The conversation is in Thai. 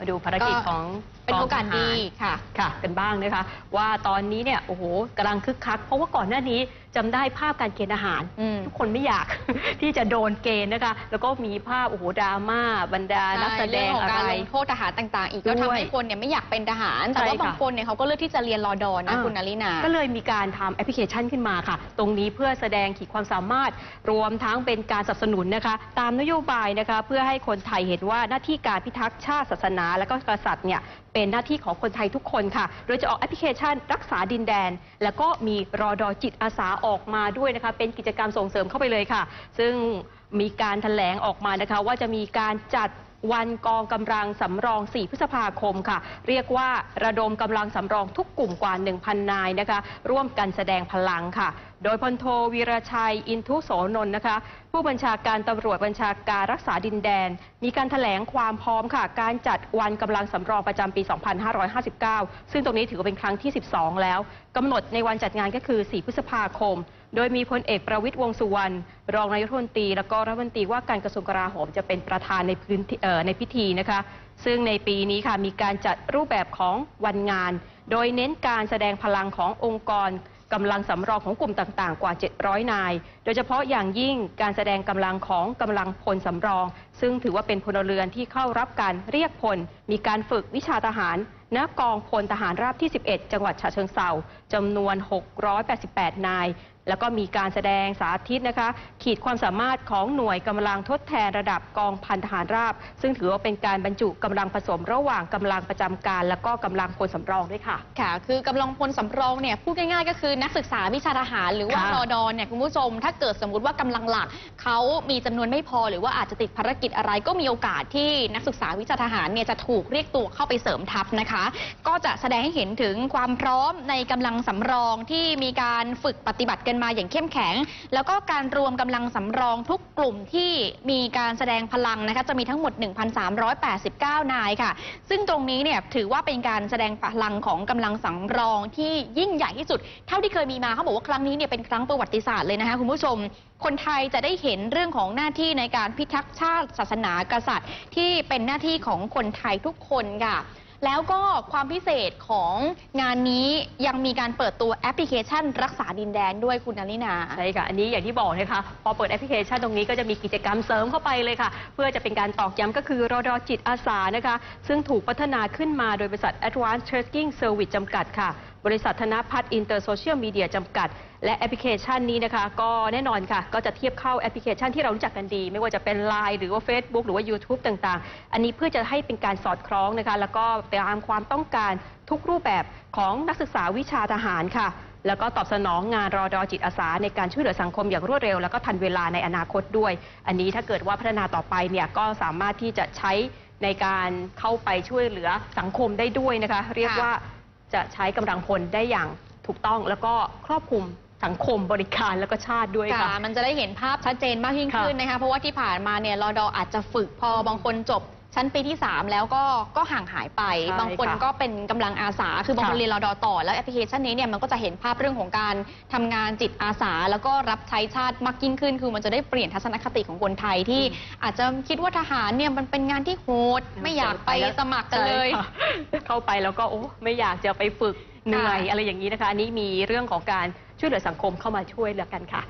มาดูภารกิจของ เป็นโอกาสงทหรดีค่ะค่ะ กันบ้างนะคะ ว่าตอนนี้เนี่ยโอ้โหกำลังคึกคัก เพราะว่าก่อนหน้านี้จำได้ภาพการเกณฑ์อาหาร อืม ทุกคนไม่อยาก ที่จะโดนเกณฑ์นะคะ แล้วก็มีภาพโอ้โหดราม่าบรรดานักแสดเรื่องงของอะไรการลงโทษทหารต่าง ๆ อีกก็ด้วยทำให้คนเนี่ยไม่อยากเป็นทหาร แต่ใช่ว่าค่ะบางคนเนี่ยเขาก็เลือกที่จะเรียนรอดอนะอ่า คุณนลินา ก็เลยมีการทำแอปพลิเคชันขึ้นมาค่ะ ตรงนี้เพื่อแสดงขีดความสามารถ รวมทั้งเป็นการสนับสนุนนะคะ ตามนโยบายนะคะ เพื่อให้คนไทยเห็นว่าหน้าที่การพิทักษ์ชาติศาสนา และก็กษัตริย์เนี่ยเป็น็นหน้าที่ของคนไทยทุกคนค่ะ โดยจะออกแอปพลิเคชันรักษาดินแดน แล้วก็มีรอดอจิตอาสาออกมาด้วยนะคะ เป็นกิจกรรมส่งเสริมเข้าไปเลยค่ะ ซึ่งมีการแถลงออกมานะคะ ว่าจะมีการจัดวันกองกำลังสำรอง 4 พฤษภาคมค่ะ เรียกว่าระดมกำลังสำรองทุกกลุ่มกว่า 1,000 นายนะคะ ร่วมกันแสดงพลังค่ะ โดยพลโทวีรชัยอินทุโสนนนะคะผู้บัญชาการตำรวจบัญชาการรักษาดินแดน มีการถแถลงความพร้อมค่ะ การจัดวันกำลังสำรองประจำปี 2559 ซึ่งตรงนี้ถือว่าเป็นครั้งที่ 12 แล้วกำหนดในวันจัดงานก็คือ 4 พฤษภาคม โดยมีพลเอกประวิตยวงสุวรรณรองนายกรัฐมนตรี แล้วก็รัฐมนตรีว่าการกระทรวงกลาโหมจะเป็นประธานในพื้นที่ในพิธีนะคะ ซึ่งในปีนี้ค่ะมีการจัดรูปแบบของวันงาน โดยเน้นการแสดงพลังขององค์กร กำลังสำรองของกลุ่มต่างๆ กว่า 700 นาย โดยเฉพาะอย่างยิ่งการแสดงกำลังของกำลังพลสำรอง ซึ่งถือว่าเป็นพลเรือนที่เข้ารับการเรียกพล มีการฝึกวิชาทหารณกองพลทหารราบที่ 11 จังหวัดฉะเชิงเซาจำนวน 688 นายแล้วก็มีการแสดงสาธิตนะคะ ขีดความสามารถของหน่วยกำลังทดแทนระดับกองพันทหารราบ ซึ่งถือว่าเป็นการบรรจุกำลังผสมระหว่างกำลังประจำการ และก็กำลังพลสำรองด้วยค่ะ ค่ะ คือกำลังพลสำรองเนี่ยพูดง่ายๆ ก็คือนักศึกษาวิชาทหาร หรือว่าค่ะรอดอเนี่ยคุณผู้ชม ถ้าเกิดสมมุติว่ากำลังหลักเขามีจำนวนไม่พอหรือว่าอาจจะติดภารกิจอะไรก็มีโอกาสที่นักศึกษาวิชาทหารเนี่ยจะถูกเรียกตัวเข้าไปเสริมทัพนะคะ ก็จะแสดงให้เห็นถึงความพร้อมในกำลังสำรองที่มีการฝึกปฏิบัติกันมาอย่างเข้มแข็ง แล้วก็การรวมกำลังสำรองทุกกลุ่มที่มีการแสดงพลังนะคะจะมีทั้งหมด 1,389 นายค่ะ ซึ่งตรงนี้เนี่ยถือว่าเป็นการแสดงพลังของกำลังสำรองที่ยิ่งใหญ่ที่สุด เท่าที่เคยมีมาเขาบอกว่าครั้งนี้เนี่ยเป็นครั้งประวัติศาสตร์เลยนะคะคุณผู้ชม คนไทยจะได้เห็นเรื่องของหน้าที่ในการพิทักษ์ชาติศาสนากษัตริย์ ที่เป็นหน้าที่ของคนไทยทุกคนค่ะ แล้วก็ความพิเศษของงานนี้ยังมีการเปิดตัวแอปพลิเคชัน รักษาดินแดนด้วยคุณนลินา ใช่ค่ะ อันนี้อย่างที่บอกนะคะ พอเปิดแอปพลิเคชันตรงนี้ก็จะมีกิจกรรมเสริมเข้าไปเลยค่ะ เพื่อจะเป็นการตอกย้ำก็คือรอดอจิตอาสานะคะ ซึ่งถูกพัฒนาขึ้นมาโดยบริษัท Advanced Tracking Service จำกัดค่ะบริษัทธนพัฒน์อินเตอร์โซเชียลมีเดียจำกัด และแอปพลิเคชันนี้นะคะ ก็แน่นอนค่ะ ก็จะเทียบเข้าแอปพลิเคชันที่เรารู้จักกันดี ไม่ว่าจะเป็น Line หรือว่า Facebook หรือว่า YouTube ต่างๆ อันนี้เพื่อจะให้เป็นการสอดคล้องนะคะ แล้วก็ตามความต้องการทุกรูปแบบของนักศึกษาวิชาทหารค่ะ แล้วก็ตอบสนองงานรอดอจิตอาสา ในการช่วยเหลือสังคมอย่างรวดเร็ว แล้วก็ทันเวลาในอนาคตด้วย อันนี้ถ้าเกิดว่าพัฒนาต่อไปเนี่ยก็สามารถที่จะใช้ในการเข้าไปช่วยเหลือสังคมได้ด้วยนะคะ เรียกว่า จะใช้กำลังพลได้อย่างถูกต้องแล้วก็ครอบคลุมสังคมบริการแล้วก็ชาติด้วยค่ะค่ะ มันจะได้เห็นภาพชัดเจนมากยิ่งขึ้นนะคะ เพราะว่าที่ผ่านมาเนี่ยรอดออาจจะฝึกพอบางคนจบ ชั้นปีที่ 3 แล้วก็ก็ห่างหายไป ใช่บางคนค่ะก็เป็นกำลังอาสา คือบางคนค่ะเรียนรอดอต่อ แล้วแอปพลิเคชันนี้เนี่ยมันก็จะเห็นภาพเรื่องของการทำงานจิตอาสา แล้วก็รับใช้ชาติมากยิ่งขึ้น คือมันจะได้เปลี่ยนทัศนคติของคนไทยที่อาจจะคิดว่าทหารเนี่ยมันเป็นงานที่โหดไม่อยากไปสมัครกันเลย ใช่ค่ะเข้าไปแล้วก็โอ้ไม่อยากจะไปฝึกเหนื่อยค่ะ อะไรอย่างนี้นะคะ อันนี้มีเรื่องของการช่วยเหลือสังคมเข้ามาช่วยเหลือกันค่ะ